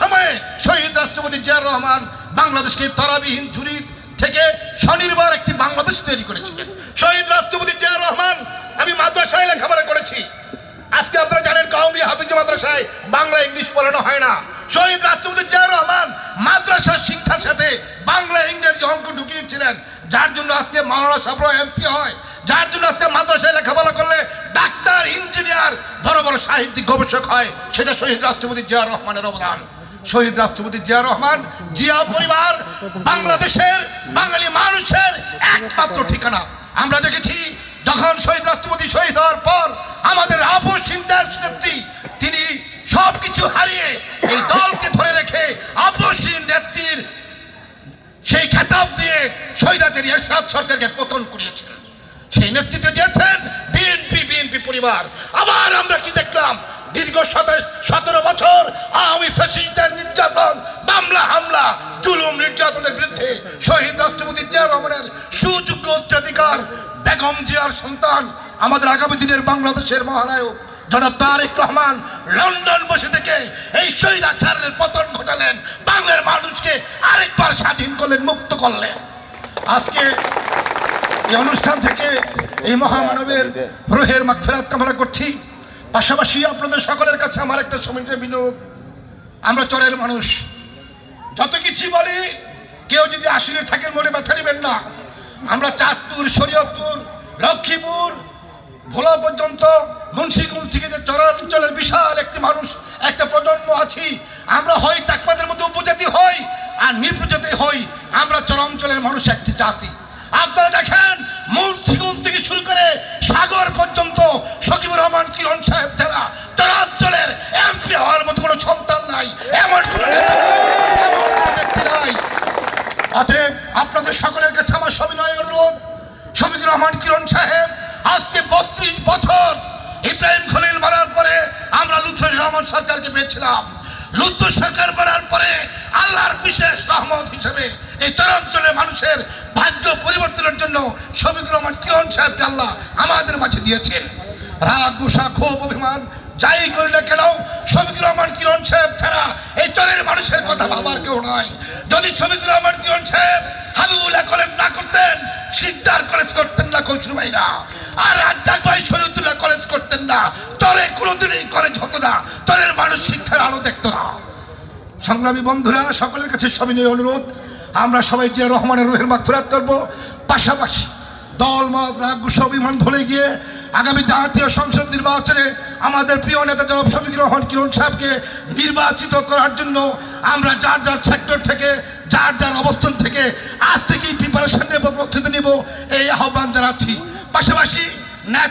সময়ে শহীদ রাষ্ট্রপতি জিয়াউর রহমান বাংলাদেশকে তরাবিহীন ঝুড়ি থেকে স্বনির্ভর একটি বাংলাদেশ তৈরি করেছিলেন। শহীদ রাষ্ট্রপতি জিয়াউর রহমান, আমি মাদ্রাসায় লেখাপড়া করেছি। আজকে আপনারা জানেন কওমি হাফিজ মাদ্রাসায় বাংলা, ইংলিশ পড়ানো হয় না। শহীদ রাষ্ট্রপতি জিয়াউর রহমান মাদ্রাসার শিক্ষার সাথে বাংলা, ইংরেজি অঙ্ক ঢুকিয়েছিলেন, যার জন্য আজকে মাওলানা সবর এমপি হয়। যার জন্য আজকে মাদ্রাসায় লেখাপড়া করলে ডাক্তার, ইঞ্জিনিয়ার, বড় বড় সাহিত্যিক গবেষক হয়। সেটা শহীদ রাষ্ট্রপতি জিয়া রহমানের অবদান। শহীদ রাষ্ট্রপতি জিয়া রহমান, জিয়া পরিবার, বাংলাদেশের বাঙালি মানুষের একমাত্র ঠিকানা। আমরা দেখেছি, যখন শহীদ রাষ্ট্রপতি শহীদ হওয়ার পর আমাদের আপস চিন্তার নেত্রী, তিনি সবকিছু হারিয়ে এই দলকে ধরে রেখে আপসীন নেত্রীর সেই খেতাব দিয়ে শহীদাদের এরশাদ সরকারকে পতন করিয়েছিলেন। সেই নেতৃত্ব দিয়েছেন বিএনপি বিএনপি পরিবার। আবার আমরা কি দেখলাম? দীর্ঘ সতেরো বছর জুলুম নির্যাতনের বিরুদ্ধে শহীদ রাষ্ট্রপতি জিয়া রহমানের সুযোগ্য উত্তরাধিকার বেগম জিয়ার সন্তান, আমাদের আগামী দিনের বাংলাদেশের মহানায়ক জনাব তারেক রহমান লন্ডন বসে থেকে এই শহীদ আচারের পতন ঘটালেন, বাংলার মানুষকে আরেকবার স্বাধীন করলেন, মুক্ত করলেন। আজকে এই অনুষ্ঠান থেকে এই মহামানবের রোহের মাগফিরাত কামনা করছি। পাশাপাশি আপনাদের সকলের কাছে আমার একটা সমিতির বিনোদ। আমরা চরের মানুষ। যত কিছু বলি, কেউ যদি আসলে থাকেন মনে ব্যথা নেবেন না। আমরা চাঁদপুর, শরীয়তপুর, লক্ষ্মীপুর, ভোলা পর্যন্ত, মুন্সিগঞ্জ থেকে যে চরাঞ্চলের বিশাল একটি মানুষ, একটা প্রজন্ম আছি, আমরা হয় চাকমাদের মধ্যে উপজাতি হই আর নিপ্রজাতি হই। আমরা চরাঞ্চলের মানুষ একটি জাতি। আপনারা দেখেন, মুন্সিগঞ্জ থেকে শুরু করে সাগর পর্যন্ত সকিবুর রহমান কিরণ আপনাদের সকলের কাছে আমার সবিনয় অনুরোধ। শফিকুর রহমান কিরণ সাহেব, আজকে বত্রিশ বছর ইব্রাহিম খলিল মারার পরে আমরা লুৎফর রহমান সরকারকে পেয়েছিলাম। লুৎফর সরকার মারার পরে আল্লাহর বিশেষ রহমত হিসেবে এই চরাঞ্চলের মানুষের ভাগ্য পরিবর্তনের জন্য শফিকুর রহমান কিরণ সাহেবকে আল্লাহ আমাদের মাঝে দিয়েছেন। রাগ, গুসা, ক্ষোভ, অভিমান যাই করি না কেন, শফিকুর রহমান কিরণ সাহেব ছাড়া এই চরের মানুষের কথা ভাবার কেউ নয় যদি শফিকুর রহমান কিরণ সাহেব হাবিবুল্লাহ কলেজ না করতেন সিদ্ধার কলেজ করতেন না কৌশল ভাইরা। আর রাজ্জাক ভাই শরীয়তুল্লাহ কলেজ করতেন না। তরে কোনোদিনই কলেজ হতো না, তরের মানুষ শিক্ষার আলো দেখতো না। সংগ্রামী বন্ধুরা, সকলের কাছে সবিনয় অনুরোধ। আমরা সবাই যে রহমানের রোহের মাগফিরাত করব, পাশাপাশি দল, মত, রাগ অভিমান ভুলে গিয়ে আগামী জাতীয় সংসদ নির্বাচনে আমাদের প্রিয় নেতা জনাব শফিকুর রহমান কিরণ সাহেবকে নির্বাচিত করার জন্য আমরা যার যার সেক্টর থেকে যার যার অবস্থান থেকে আজ থেকেই প্রিপারেশন নেব, প্রস্তুতি নেব, এই আহ্বান জানাচ্ছি। পাশাপাশি নেতা